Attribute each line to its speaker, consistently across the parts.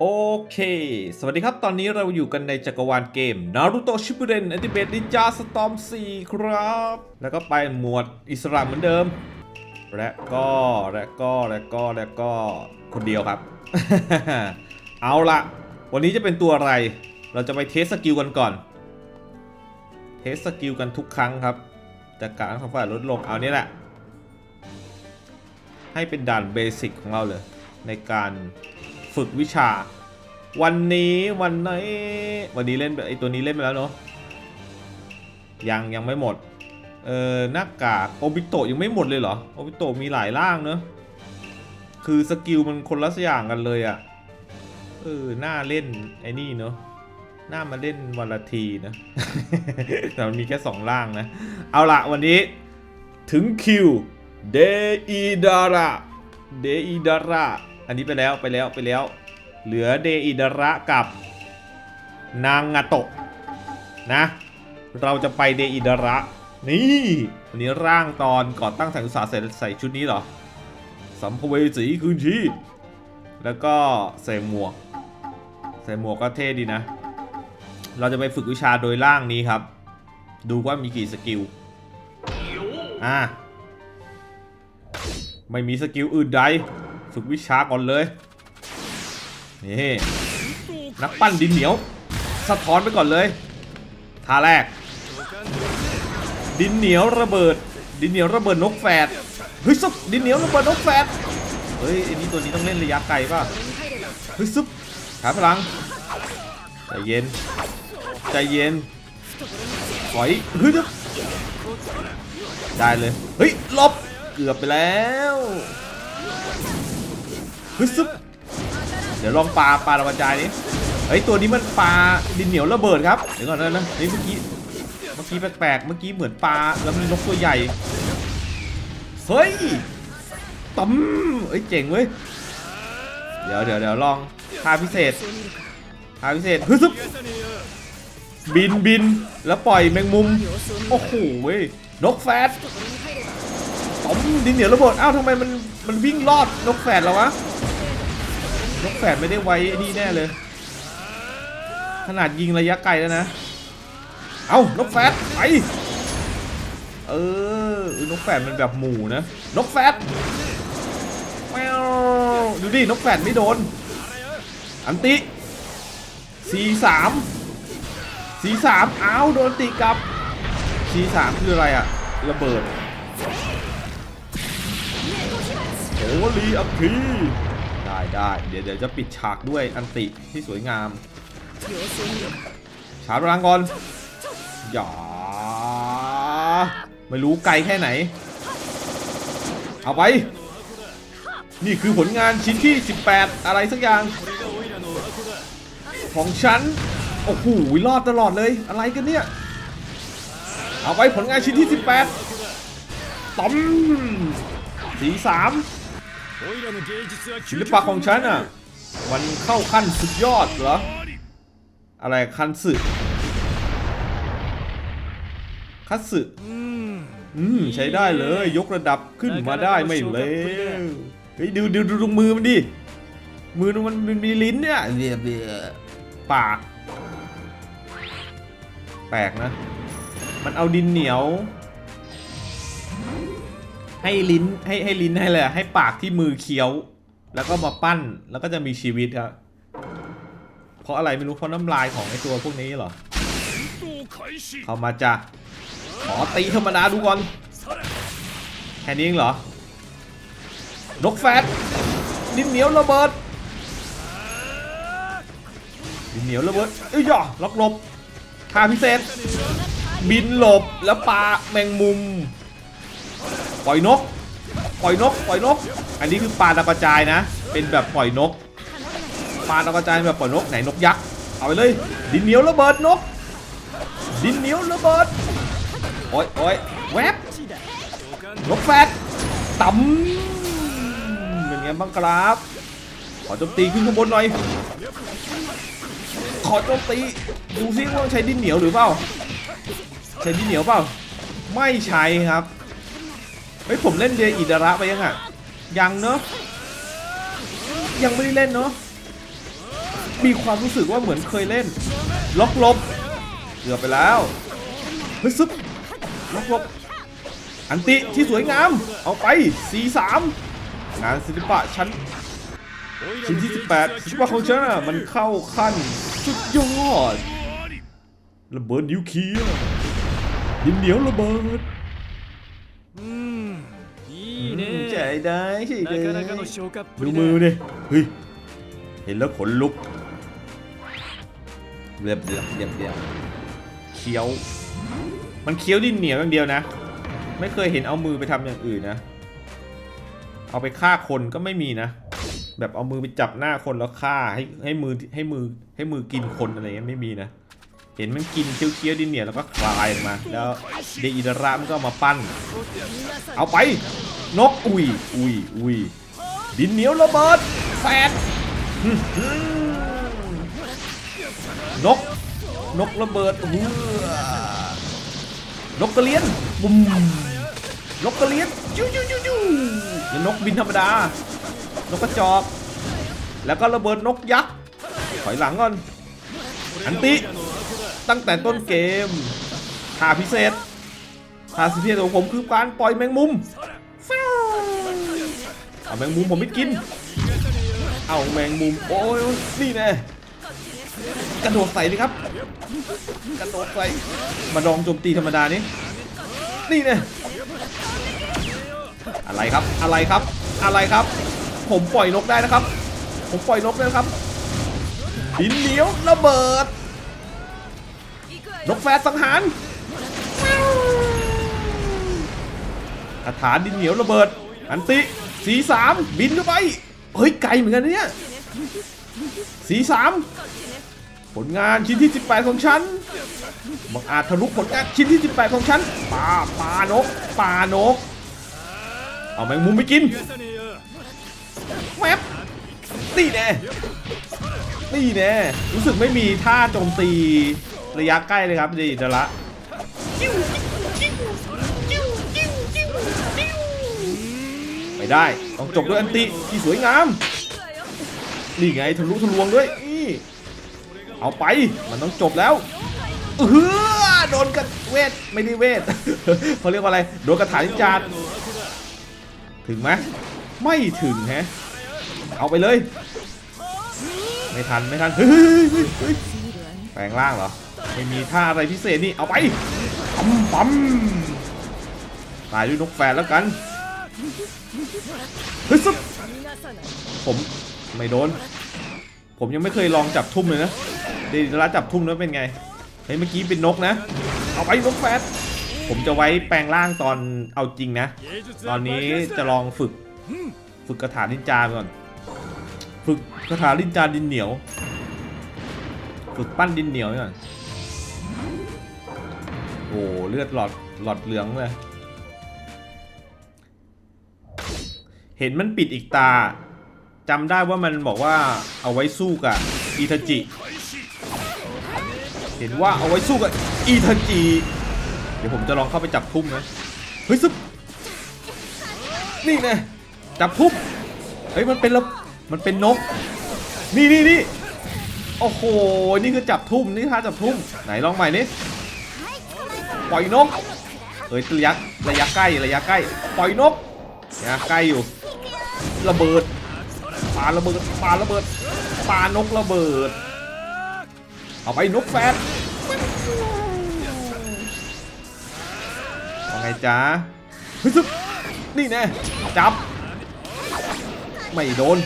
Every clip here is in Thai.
Speaker 1: โอเค สวัสดีครับ ตอนนี้เราอยู่กันในจักรวาลเกม Naruto Shippuden Ultimate Ninja Storm 4 ครับ แล้วก็ไปหมวดอิสระเหมือนเดิม และก็และก็และก็และก็คนเดียวครับ เอาละวันนี้จะเป็นตัวอะไร เราจะไปเทสสกิลกันก่อน เทสสกิลกันทุกครั้งครับ จากการของฝ่ายลดลง เอานี้แหละ ให้เป็นด่านเบสิกของเราเลยในการ ฝึกวิชา วันนี้วันไหนวันนี้เล่นไอตัวนี้เล่นไปแล้วเนาะยังยังไม่หมด เออหน้ากากโอบิโตยังไม่หมดเลยเหรอโอบิโตมีหลายร่างเนอะคือสกิลมันคนละอย่างกันเลยอะ่ะเออหน้าเล่นไอ้นี่เนาะหน้ามาเล่นวันละทีนะแต่มันมีแค่สองร่างนะ เอาละวันนี้ถึงคิวเดอีดาระเดอีดาระ อันนี้ไปแล้วไปแล้วไปแล้ว เหลือเดอิดระกับนางงาโตะนะ เราจะไปเดอิดระ นี่อันนี้ร่างตอนก่อตั้งแสงอุตสาห์ใส่ใส่ชุดนี้เหรอ สัมภเวสีคืนชีพแล้วก็ใส่หมวก ใส่หมวกก็เท่ดีนะ เราจะไปฝึกวิชาโดยร่างนี้ครับ ดูว่ามีกี่สกิล อะไม่มีสกิลอื่นใด ฝึกวิชาก่อนเลย นี่ นักปั้นดินเหนียว สะท้อนไปก่อนเลยท่าแรก ดินเหนียวระเบิด ดินเหนียวระเบิดนกแฝด เฮ้ยซุปดินเหนียวระเบิดนกแฝด เฮ้ยไอ้นี่ตัวนี้ต้องเล่นระยะไกลป่ะ เฮ้ยซุปหาพลัง ใจเย็น ใจเย็นถอยเฮ้ยได้เลย เฮ้ยหลบเกือบไปแล้วเฮ้ยซุปเดี๋ยวลองปลาปลาระบายใจนี้เฮ้ยตัวนี้มันปลาดินเหนียวระเบิดครับเดี๋ยวก่อนนะนะนี่เมื่อกี้เมื่อกี้แปลกๆเมื่อกี้เหมือนปลาแล้วมีนกตัวใหญ่เฮ้ยตมเอ้ยเจ๋งเว้ยเดี๋ยวเดี๋ยวเดี๋ยวลองท่าพิเศษท่าพิเศษฮึซึบบินบินแล้วปล่อยแมงมุมโอ้โหเว้ยนกแฟดตมดินเหนียวระเบิดอ้าวทำไมมันมันวิ่งรอดนกแฟดแล้ววะ นกแฝดไม่ได้ไว้นี่แน่เลย ขนาดยิงระยะไกลแล้วนะ เอานกแฝดไป เออนกแฝดมันแบบหมู่นะ นกแฝดแมวดูดิ นกแฝดไม่โดน อันติสีสามสีสามอ้าวโดนติกลับสีสามคืออะไรอะระเบิดโอ้ลีอัคคี ได้ได้เดี๋ยวเดี๋ยวจะปิดฉากด้วยอันติที่สวยงามชาร์จพลังก่อนอย่าไม่รู้ไกลแค่ไหน เอาไป นี่คือผลงานชิ้นที่ 18 อะไรสักอย่าง ของฉัน โอ้โหรอดตลอดเลยอะไรกันเนี่ย เอาไปผลงานชิ้นที่ 18ต้อมสีสาม ศิลปะของฉันอะ มันเข้าขั้นสุดยอดเหรอ อะไรขั้นสึคัตสึอืมใช้ได้เลย ยกระดับขึ้นมาได้ไม่เลวเฮ้ยดูดูดูตรงมือมันดิ มือมันมันมีลิ้นเนี่ยเบียเบียปาก แปลกนะ มันเอาดินเหนียว ให้ลิ้นให้ให้ลิ้นให้เลยให้ปากที่มือเคี้ยว แล้วก็มาปั้นแล้วก็จะมีชีวิตครับเพราะอะไรไม่รู้เพราะน้ำลายของไอตัวพวกนี้เหรอเข้ามาจ้ะขอตีธรรมดาดูก่อนแค่นี้เองเหรอนกแฟดดินเหนียวระเบิดดินเหนียวระเบิดเอ้ยย่อล็อกหลบท่าพิเศษ บินหลบแล้วปาแมงมุม ปล่อยนก ปล่อยนก ปล่อยนก อันนี้คือปลาดาวกระจายนะ เป็นแบบปล่อยนก ปลาดาวกระจายแบบปล่อยนกไหนนกยักษ์ เอาไปเลย ดินเหนียวระเบิดนก ดินเหนียวระเบิด โอ้ยโอ้ยแวบนกแฟดต่ำเป็นไงบ้างครับ ขอโจมตีขึ้นข้างบนหน่อย ขอโจมตี ดูซิว่าใช้ดินเหนียวหรือเปล่า ใช้ดินเหนียวเปล่า ไม่ใช้ครับ เฮ้ยผมเล่นเดอิดาระไปยังอะ ยังเนอะยังไม่ได้เล่นเนอะมีความรู้สึกว่าเหมือนเคยเล่น ล็อกลบเกือบไปแล้วเฮ้ยซึบล็อกลบอันติที่สวยงาม เอาไป C3 งานศิลปะชั้นชิ้นที่ 18ศิลปะของฉันอะมันเข้าขั้นสุดยอดระเบิดนิวเคลียร์ดินเหนียวระเบิด ได้อีกแล้
Speaker 2: ว
Speaker 1: ดูมือดิเฮ้ยเห็นแล้วขนลุกเรียบเรียบเรียบเรียบเคี้ยว มันเคี้ยวดินเหนียวอย่างเดียวนะ ไม่เคยเห็นเอามือไปทำอย่างอื่นนะ เอาไปฆ่าคนก็ไม่มีนะ แบบเอามือไปจับหน้าคนแล้วฆ่าให้ให้มือให้มือให้มือกินคนอะไรเงี้ยไม่มีนะ เห็นมันกินเคี้ยวเขี้ยวดินเหนียวแล้วก็คลายออกมา แล้วเดอิดรามันก็มาปั้น เอาไป นกอุยอุยอุยดินเหนียวระเบิดแฟดอื้อหือนก นกระเบิดอื้อนกกระเลียนบุ้มนกกระเลียนจิ้วจิ้วจิ้วจิ้วแล้วนกบินธรรมดา นกกระจอก แล้วก็ระเบิดนกยักษ์ถอยหลังก่อน อันติ ตั้งแต่ต้นเกมท่าพิเศษท่าพิเศษของผมคือการปล่อยแมงมุม เอาแมงมุมผมไม่กิน เอาแมงมุมโอ้ยนี่แน่กระโดดใส่ดิครับ กระโดดใส่ มาดองโจมตีธรรมดานี่นี่แน่อะไรครับ อะไรครับ อะไรครับ ผมปล่อยนกได้นะครับ ผมปล่อยนกได้นะครับดินเหนียวระเบิด นกแฟดสังหาร คาถาดินเหนียวระเบิด อันติสีสามบินเข้าไป เฮ้ยไกลเหมือนกันเนี่ยสีสามผลงานชิ้นที่ 18 ของฉันมังอาจทะลุผลงานชิ้นที่ 18 ของฉันป่าป่านกป่านก เอาแมงมุมไปกินแมปตีแน่ตีแน่ รู้สึกไม่มีท่าโจมตีระยะใกล้เลยครับดีดละ ไม่ได้ ต้องจบด้วยอันติที่สวยงาม นี่ไงทะลุทะลวงด้วยนี่เอาไปมันต้องจบแล้วเออโดนกระเวทไม่ได้เวทเขาเรียกว่าอะไรโดนกระถานิจารถึงไหมไม่ถึงฮะเอาไปเลย ไม่ทันไม่ทันเฮ้ยเฮ้ยเฮ้ยแปลงร่างเหรอไม่มีท่าอะไรพิเศษนี่เอาไปปั๊มปั๊มตายด้วยนกแฟนแล้วกัน เฮ้ยซุบผมไม่โดน ผมยังไม่เคยลองจับทุ่มเลยนะเดรัสจับทุ่มแล้วเป็นไง เฮ้ยเมื่อกี้เป็นนกนะ เอาไปนกแฟดผมจะไว้แปลงร่างตอนเอาจริงนะ ตอนนี้จะลองฝึก ฝึกกระถานินจาก่อน ฝึกกระถานินจาดินเหนียว ฝึกปั้นดินเหนียวก่อน โอ้เลือดหลอดหลอดเหลืองเลย เห็นมันปิดอีกตาจำได้ว่ามันบอกว่าเอาไว้สู้กับอีทาจิ เห็นว่าเอาไว้สู้กับอีทาจิ เดี๋ยวผมจะลองเข้าไปจับทุ่มนะเฮ้ยซึบนี่ไงจับทุบเฮ้ยมันเป็นระมันเป็นนก นี่นี่นี่โอ้โห นี่คือจับทุ่ม นี่ท่าจับทุ่ม ไหนลองใหม่นี่ปล่อยนกเอ้ยระยะระยะใกล้ระยะใกล้ ปล่อยนก เนี่ยใกล้อยู่ ระเบิดปาระเบิดปาระเบิดปานกระเบิด เอาไปนกแฟดว่าไงจ๊ะเฮ้ยซึบนี่แน่จับ ไม่โดน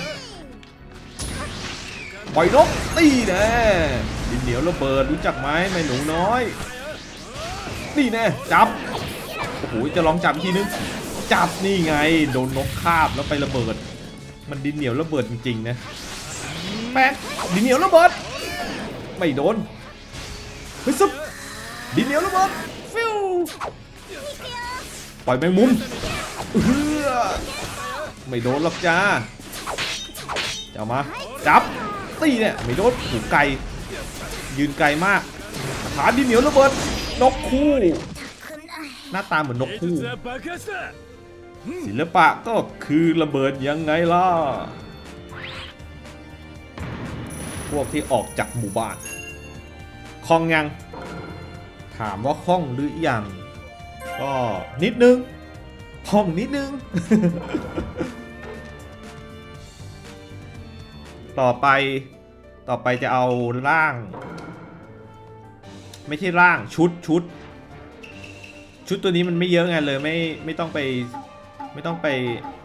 Speaker 1: ปล่อยนกตีแน่ดินเหนียวระเบิดรู้จักไหมแม่หนูน้อย นี่แน่จับโอ้โหจะลองจับอีกทีนึง จับนี่ไง โดนนกคาบแล้วไประเบิด มันดินเหนียวระเบิดจริงๆนะแป๊ดินเหนียวระเบิด ไม่โดนเฮ้ยซุปดินเหนียวระเบิดฟิวปล่อยแมงมุมไม่โดนหรอกจ้าจะมาจับตีเนี่ยไม่โดนถูกไกล ยืนไกลมากขาดินเหนียวระเบิดนกคู่ หน้าตาเหมือนนกคู่ ศิลปะก็คือระเบิดยังไงล่ะ พวกที่ออกจากหมู่บ้านคล่องยัง ถามว่าคล่องหรือยัง ก็นิดนึงคล่องนิดนึง ต่อไปต่อไปจะเอาร่าง ไม่ใช่ร่างชุดชุด ชุดตัวนี้มันไม่เยอะไงเลยไม่ไม่ต้องไป ไม่ต้องไป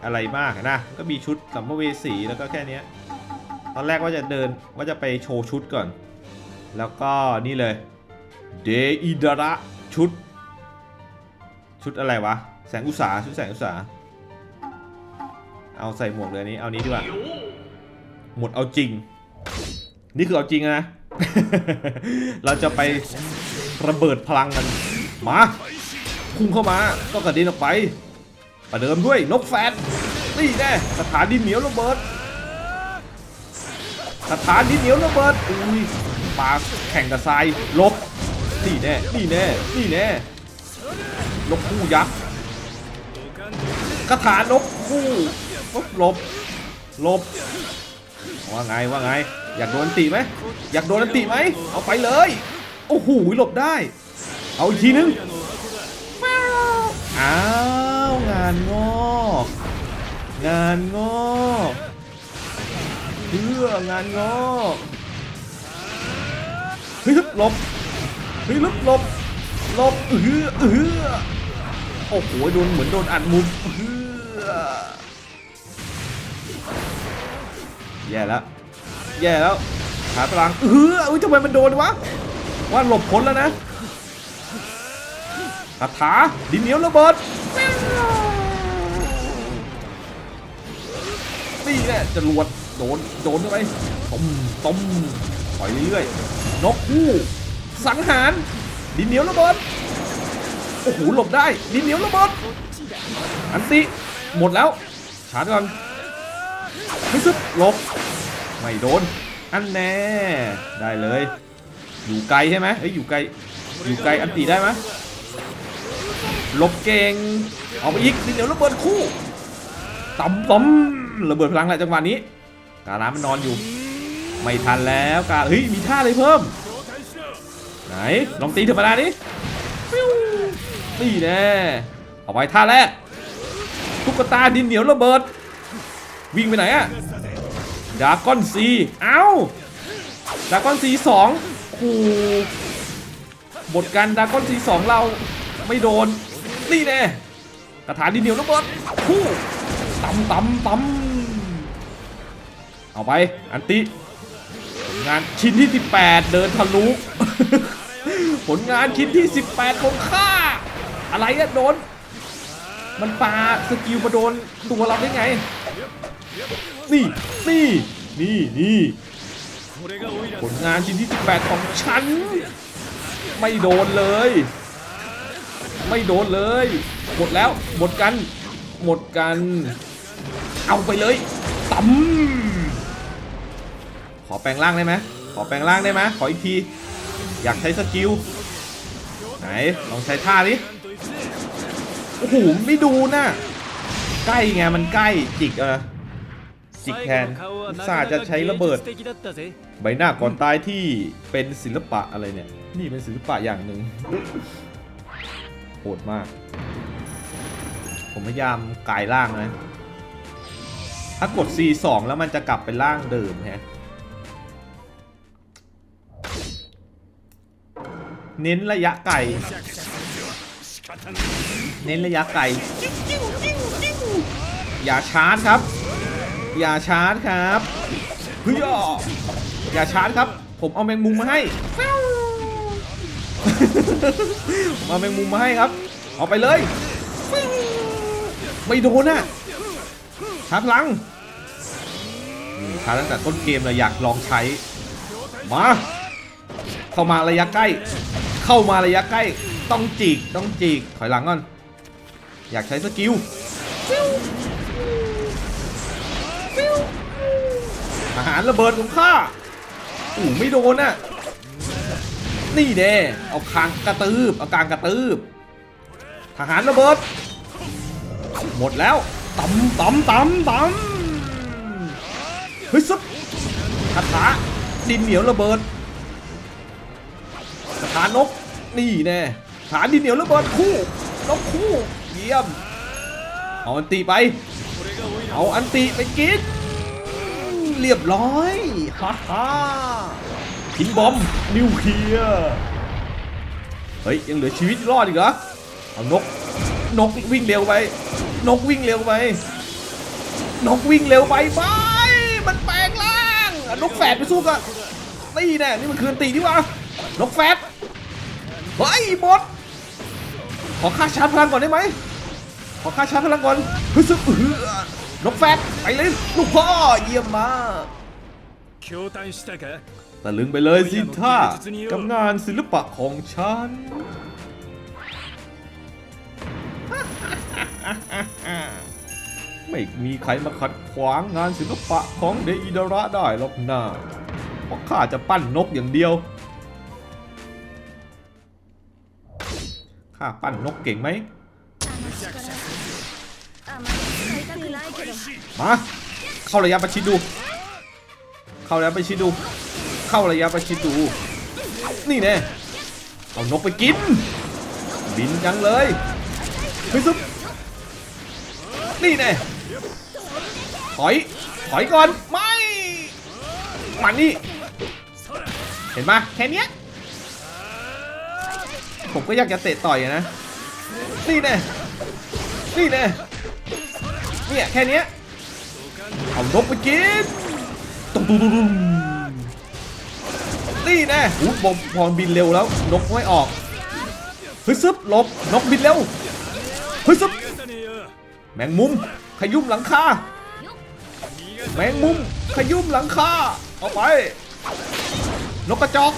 Speaker 1: อะไรมากนะ ก็มีชุดสัมภเวสีแล้วก็แค่นี้ตอนแรกว่าจะเดินว่าจะไปโชว์ชุดก่อน แล้วก็นี่เลยเดอิดาระชุด ชุดอะไรวะ แสงอุตสาชุดแสงอุตสาเอาใส่หมวกเลยนี้เอานี้ดีกว่าหมดเอาจริง นี่คือเอาจริงนะ เราจะไประเบิดพลังกันมาพุ่งเข้ามาก็กระเด็นออกไป ประเดิมด้วยนกแฟนนี่แน่สถานดินเหนียวระเบิด สถานดินเหนียวระเบิดอุ้ยปาแข่งกับทรายลบนี่แน่นี่แน่นี่แน่นกคู่ยักษ์คาถานกคู่ปุ๊บหลบหลบว่าไงว่าไง อยากโดนอันติไหมอยากโดนอันติไหมเอาไปเลยโอ้โหหลบได้ เอาอีกทีนึงอ้าวงานงอก งานงอกเพื่องานงอกเฮ้ยลบเฮ้ยฮึบลบลบเออเออโอ้โหโดนเหมือนโดนอัดมุมเออแย่แล้วแย่แล้วหาพลังเอออุ้ยทำไมมันโดนวะว่าหลบพ้นแล้วนะคาถาดินเหนียวระเบิด นี่แหละจรวดโดนโดนเข้าไปต้มต้มปล่อยเรื่อยๆนกคู่สังหารดินเหนียวระเบิดโอ้โหหลบได้ดินเหนียวระเบิดอันติหมดแล้วชาร์จก่อนให้ซึบหลบไม่โดนอันแน่ได้เลย อยู่ไกลใช่ไหมเอ้ยอยู่ไกลอยู่ไกลอันตีได้ไหมหลบเก่งเอาไปอีกดิเดี๋ยวระเบิดคู่ต่ำต่ำ ระเบิดพลังแหละจังหวะนี้ กาลามันนอนอยู่ ไม่ทันแล้วกาเฮ้ยมีท่าอะไรเพิ่ม ไหนลองตีธรรมดาดินี่แน่เอาไว้ท่าแรกตุ๊กตาดินเหนียวระเบิด วิ่งไปไหนอะดาก้อนซีเอ้าดาก้อนซีสองโอ้โหบทการดาก้อนซีสองเราไม่โดน นี่แน่กระถานดินเหนียวระเบิดคู่ตำตำตำ เอาไป อันติงานชิ้นที่ 18 เดินทะลุ ผลงานชิ้นที่ 18 ของข้า อะไรอะโดน มันปาสกิลมาโดนตัวเราได้ไง นี่ นี่ นี่นี่ผลงานชิ้นที่ 18 ของฉัน ไม่โดนเลย ไม่โดนเลย หมดแล้ว หมดกัน หมดกัน เอาไปเลยตั้ม ขอแปลงร่างได้ไหมขอแปลงร่างได้ไหมขออีกที อยากใช้สกิล ไหน ลองใช้ท่าดิโอ้โห ไม่ดูนะ่ะ ใกล้ไง มันใกล้ จิกเออจิกแทนซาจะใช้ระเบิด ใบหน้าก่อนตายที่เป็นศิลปะอะไรเนี่ย นี่เป็นศิลปะอย่างหนึ่งโหดมาก ผมพยายามกลายร่างนะ ถ้ากด C2 แล้วมันจะกลับเป็นร่างเดิมฮะ เน้นระยะไกล เน้นระยะไกล อย่าชาร์จครับ อย่าชาร์จครับเฮ้ยอะอย่าชาร์จครับ ผมเอาแมงมุมมาให้มเอาแมงมุมมาให้ครับ เอาไปเลย ไม่โดนอะชาร์จพลังนี่ชาร์จตั้งแต่ต้นเกมเลยอยากลองใช้ มา เข้ามาระยะใกล้ เข้ามาระยะใกล้ ต้องจีกต้องจีกถอยหลังก่อน อยากใช้สกิลอาหารระเบิดของข้าอู้ไม่โดนน่ะนี่แน่เอาคางกระตืบเอากลางกระตืบทหารระเบิด หมดแล้วตำตำตำตำเฮ้ยซุปคาถาดินเหนียวระเบิด สถานนกนี่แน่ฐานดินเหนียวระเบิดคู่นกคู่เยี่ยมเอาอันติไป เอาอันติไปกินเรียบร้อยฮ่าฮ่าพินบอมนิวเคลียร์เฮ้ยยังเหลือชีวิตรอดอีกเหรอเอานกนกวิ่งเร็วไป นกวิ่งเร็วไป นกวิ่งเร็วไปไปมันแปลงร่างนกแฝดไปสู้กันนี่แน่นี่มันคืนตีนี่วะ นกแฟดเฮ้ยมดขอค่าชาร์จพลังก่อนได้ไหมขอค่าชาร์จพลังก่อนฮึซึบนกแฟดไปเลยลูกพ่อเยี่ยมมากตะลึงไปเลยสิท่ากับงานศิลปะของฉันไม่มีใครมาขัดขวางงานศิลปะของเดอิดาระได้หรอกนะเพราะข้าจะปั้นนกอย่างเดียว ข้าปั้นนกเก่งไหมมาเข้าระยะประชิดดู เข้าระยะประชิดดู เข้าระยะประชิดดู นี่แน่เอานกไปกิน บินจังเลยไปซุปนี่แน่ถอย ถอยก่อน ไม่ มันนี่ เห็นไหมแค่นี้ ผมก็อยากจะเตะต่อยนะ นี่แน่นี่แน่เนี่ยแค่นี้เอานกไปกินตุ้มตุ้มตุ้มนี่แน่หูบอมพอบินเร็วแล้ว นกไม่ออกฮึซึบลบนกบินเร็วฮึซึบแมงมุมขยุ่มหลังคาแมงมุมขยุ่มหลังคาเอาไป นกกระจอก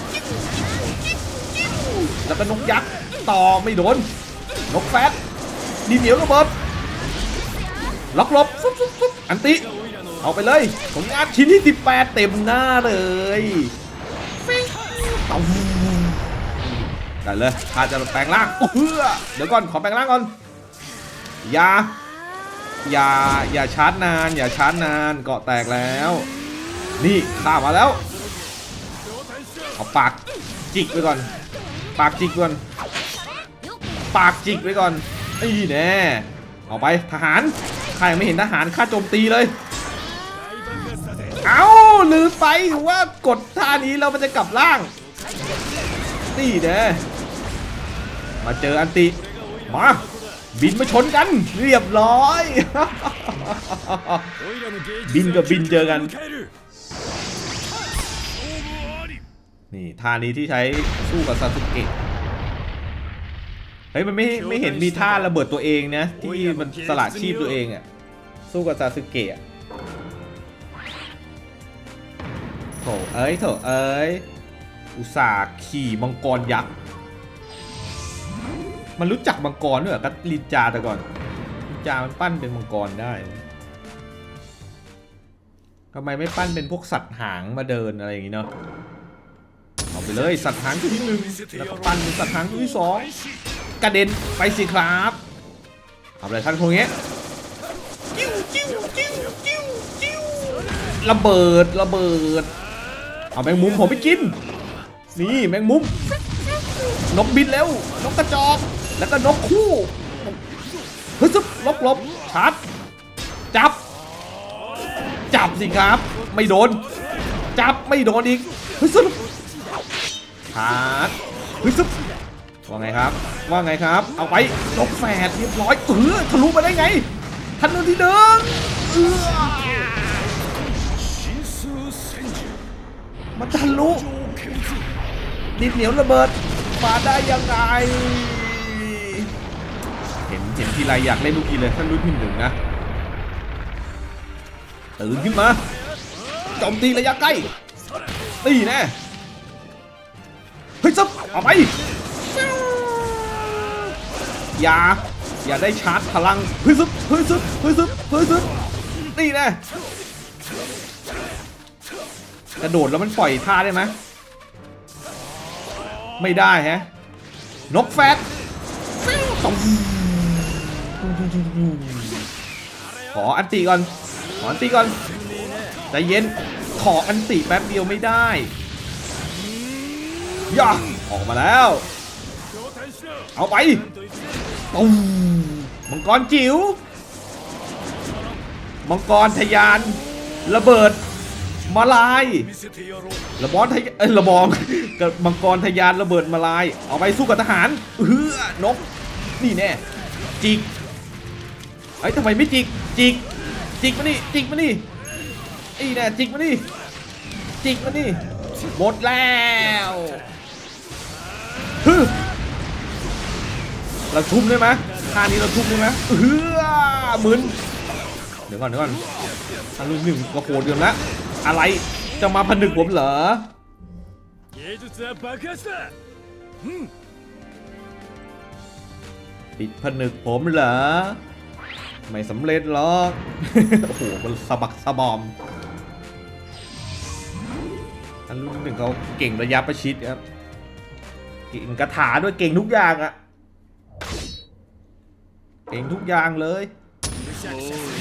Speaker 1: แล้วก็นกยักษ์ต่อไม่โดน นกแฟตดีเหนียวระเบิดล็อกลบซุอันติ เอาไปเลยผมงานชิ้นที่ 18 เต็มหน้าเลยได้เลยข้าจะแปลงร่างเดี๋ยวก่อนขอแปลงร่างก่อนอย่าอย่าอย่าชาร์จนาน อย่าชาร์จนานเกาะแตกแล้ว นี่ข้ามาแล้วเอาปากจิกไปก่อน ปากจิกก่อน ปากจิกไว้ก่อนไอ้แน่เอาไปทหารใครยังไม่เห็นทหารฆ่าโจมตีเลย เอาลืมไปว่ากดท่านี้เราวมันจะกลับล่างนี่แน่มาเจออันติ มาบินมาชนกัน เรียบร้อย บินกับบินเจอกัน นี่ท่านี้ที่ใช้สู้กับซาสึเกะเฮ้ยมันไม่ไม่เห็นมีท่าระเบิดตัวเองนะที่มันสละชีพตัวเองอะสู้กับซาสึเกะอะโถเอ้ยโถเอ้ยอุตส่าห์ขี่มังกรยักษ์มันรู้จักมังกรด้วยเหรอกัลินจาแต่ก่อนลินจามันปั้นเป็นมังกรได้ทำไมไม่ปั้นเป็นพวกสัตว์หางมาเดินอะไรอย่างงี้เนาะเอา ไปเลยสัตว์หางตัวที่หนึ่งแล้วก็ปั้นเป็นสัตว์หางตัวที่สองกระเด็นไปสิครับเอาไปเลยท่านพวกนี้จิ้วจิ้วจิ้วจิ้วจิ้วระเบิดระเบิดเอาแมงมุมผมไปกินนี่แมงมุมนกบินเร็วนกกระจอกแล้วก็นกคู่เฮ้ยซึบลบลบชาร์จจับ จับสิครับ ไม่โดน จับไม่โดนอีกเฮ้ยซึบ ชาร์จฮึซึบว่าไงครับ ว่าไงครับ เอาไปลบแฝดเรียบร้อยเออทะลุมาได้ไง ทันโดนที่เดิ
Speaker 2: ม
Speaker 1: มันทะลุดินเหนียวระเบิดมาได้ยังไง เห็นเห็นทีไรอยากเล่นลูกทีเลยท่านรุ่นที่หนึ่งนะตื่นขึ้นมาจมตีระยะใกล้ตีแน่ ฮ้ยซับเอาไปอย่าอย่าได้ชาร์จพลังเฮ้ยซึบเฮ้ยซึบเฮ้ยซึบเฮ้ยซึบตีแน่กระโดดแล้วมันปล่อยท่าได้ไหมไม่ได้ฮะนกแฟตขออันตีก่อน ขออันตีก่อนใจเย็น ขออันติแป๊บเดียวไม่ได้ ย่าออกมาแล้ว เอาไปตุ้มมังกรจิ๋วมังกรทยาน ระเบิดมาลาย ระบอนทยเอ้ยระบองกับมังกรทยานระเบิดมาลาย เอาไปสู้กับทหารเฮ้อนก นี่แน่ จิกไอ้ทำไมไม่จิก จิก จิกมานี่ จิกมานี่ไอ้แน่จิกมานี่ จิกมานี่ หมดแล้ว เราทุ่มได้ไหมท่านี้เราทุ่มได้ไหมเฮือมึนเดี๋ยวก่อนเดี๋ยวก่อนอันรุ่นหนึ่งก็โหดเกินละอะไรจะมาผนึกผมเหรอปิดผนึกผมเหรอ ไม่สำเร็จหรอก โอ้โห มันสะบักสะบอมอันรุ่นหนึ่งเขาเก่งระยะประชิดครับ เก่งกระถาด้วยเก่งทุกอย่างอะเก่งทุกอย่างเลย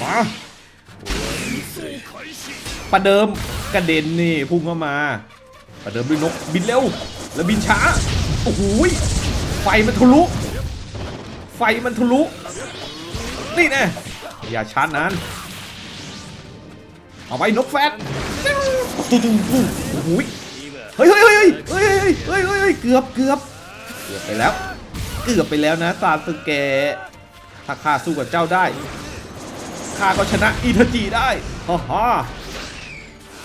Speaker 1: มาประเดิมกระเด็นนี่พุ่งเข้ามา ประเดิมด้วยนกบินเร็ว แล้วบินช้า โอ้โหไฟมันทะลุ ไฟมันทะลุ นี่แน่อย่าชาร์จนานเอาไปนกแฟดตุ้งตุ้งตุ้งโอ้โห เฮ้ยเฮ้ยเฮ้ยเฮ้ยเฮ้ยเฮ้ยเกือบเกือบเกือบไปแล้ว เกือบไปแล้วนะซาสึเกะถ้าข้าสู้กับเจ้าได้ข้าก็ชนะอิทจิได้ฮ่าฮ่า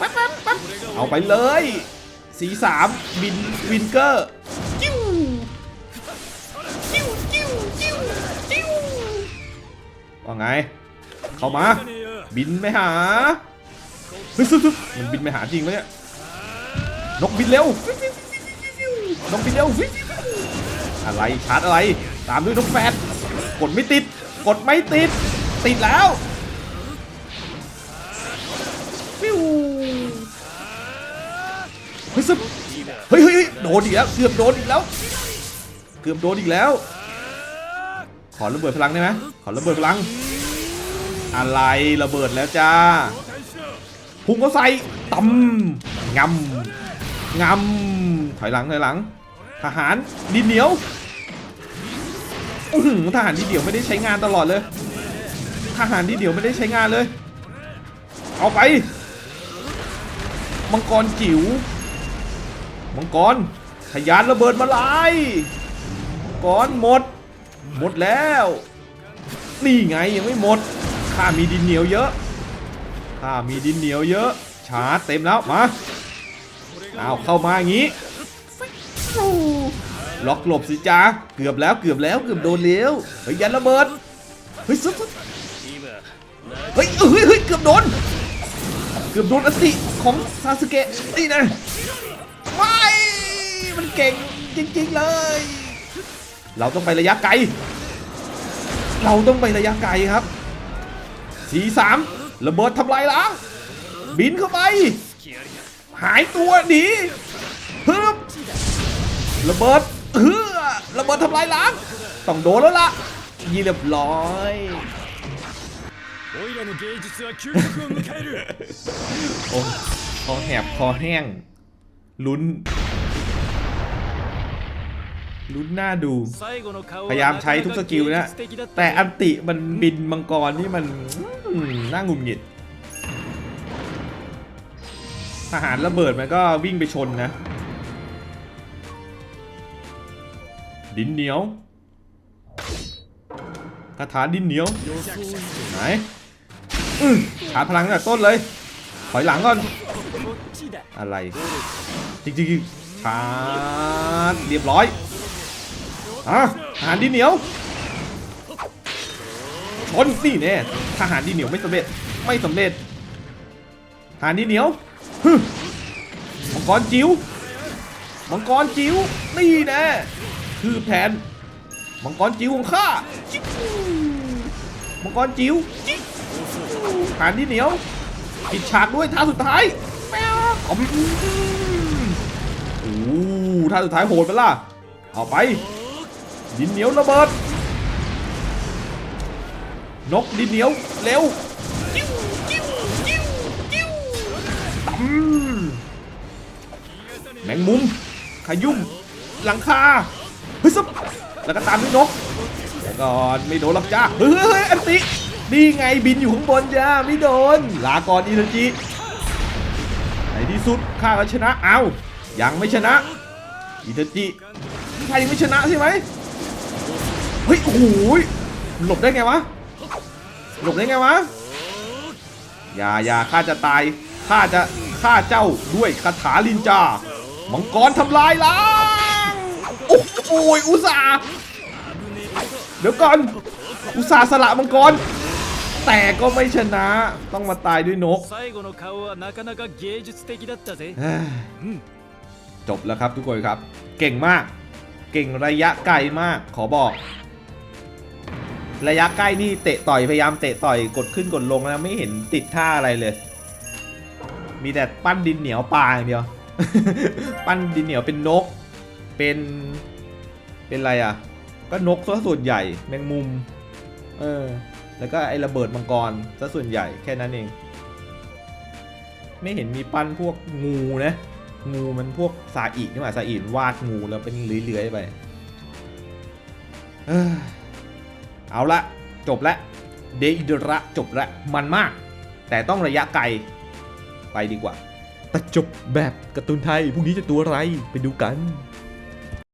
Speaker 1: ปั๊บปั๊บปั๊บเอาไปเลยสีสามบินวินเกอร์จิ้วจิ้วจิ้วจิ้วจิ้วว่าไง เข้ามา บินไม่หาเฮ้ยมันบินไม่หาจริงไหมเนี่ย นกบินเร็วนกบินเร็วอะไรชาร์จอะไร ตามด้วยนกแฟดกดไม่ติด กดไม่ติด ติดแล้วฟิวเฮ้ยซึบเฮ้ยเฮ้ยโดนอีกแล้วเกือบโดนอีกแล้ว เกือบโดนอีกแล้ว ขอระเบิดพลังได้ไหมขอระเบิดพลัง อะไรระเบิดแล้วจ้าพุ่งก็ใส่ตำงำ งำถอยหลังถอยหลัง ทหารดินเหนียวอือทหารดินเหนียวไม่ได้ใช้งานตลอดเลย ทหารดินเหนียวไม่ได้ใช้งานเลย เอาไป มังกรจิ๋ว มังกรทะยานระเบิดมาลายมังกรหมด หมดแล้ว นี่ไงยังไม่หมด ข้ามีดินเหนียวเยอะ ข้ามีดินเหนียวเยอะ ชาร์จเต็มแล้วมา อาเข้ามาอย่างนี้ล็อกหลบสิจ้าเกือบแล้วเกือบแล้วเกือบโดนเลี้ยวเฮ้ยยันระเบิดเฮ้ยสุดเฮ้ยเฮ้ยเฮ้ยเกือบโดน เกือบโดนอติของซาสึเกะนี่นะไม่มันเก่งจริงๆเลย เราต้องไประยะไกล เราต้องไประยะไกลครับสีสามระเบิดทำลายล้างบินเข้าไป หายตัวหนีฮึบระเบิดฮึระเบิดทำลายล้างต้องโดนแล้วล่ะยีเรียบร้อยโอ้คอแหบคอแห้ง ลุ้น ลุ้นหน้าดู พยายามใช้ทุกสกิลนะ แต่อันติมันบินมังกรนี่มันน่างุนหงิด ทหารระเบิดมันก็วิ่งไปชนนะ ดินเหนียวคาถาดินเหนียวไหนหาพลังจากต้นเลย ถอยหลังก่อน อะไร จริงๆชาร์จเรียบร้อยอะทหารดินเหนียวชนนี่แน่ทหารดินเหนียวไม่สำเร็จ ไม่สำเร็จทหารดินเหนียว มังกรจิ๋วมังกรจิ๋วนี่แน่คือแผนมังกรจิ๋วของข้ามังกรจิ๋วหารดินเหนียวปิดฉากด้วยท่าสุดท้ายแมวเอาไปโอ้ท่าสุดท้ายโหดไปล่ะเอาไป ดินเหนียวระเบิด นกดินเหนียวเร็ว แมงมุมขยุ่มหลังคาเฮ้ยซับแล้วก็ตามด้วยนกแล้วก็ไม่โดนหรอกจ้าเฮ้ยเฮ้ยเฮ้ยอันตินี่ไงบินอยู่ข้างบนจ้าไม่โดน ลาก่อนอินจิในที่สุดข้าก็ชนะเอายังไม่ชนะอินจิข้ายังไม่ชนะใช่ไหมเฮ้ยโอ้โหยหลบได้ไงวะหลบได้ไงวะอย่าอย่าข้าจะตายข้าจะ ฆ่าเจ้าด้วยคาถาลินจา มังกรทำลายล้างโอ้โยอุซาเดี๋ยวก่อน อุซาสละมังกร แต่ก็ไม่ชนะ ต้องมาตายด้วยนก จบแล้วครับทุกคนครับ เก่งมาก เก่งระยะไกลมาก ขอบอกระยะใกล้นี่เตะต่อยพยายามเตะต่อยกดขึ้นกดลงแล้วไม่เห็นติดท่าอะไรเลย มีแต่ปั้นดินเหนียวปลาอย่างเดียว ปั้นดินเหนียวเป็นนก เป็น เป็นอะไรอะ ก็นกซะส่วนใหญ่ แมงมุม เออ แล้วก็ไอระเบิดมังกรซะส่วนใหญ่แค่นั้นเอง ไม่เห็นมีปั้นพวกงูนะ งูมันพวกซาอินี่หว่าซาอิวาดงูแล้วเป็นเลื้อยๆไปเออเอาละจบละ เดอิดระจบละมันมาก แต่ต้องระยะไกล ไปดีกว่าแต่จบแบบการ์ตูนไทยพรุ่งนี้จะตัวอะไรไปดูกัน